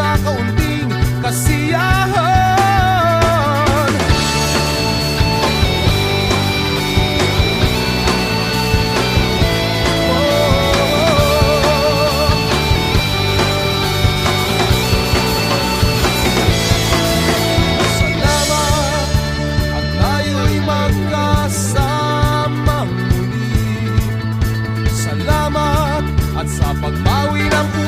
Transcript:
sa kaunting kasiyahan oh. Salamat at tayo'y magkasama muli Salamat at sa pagbawi ng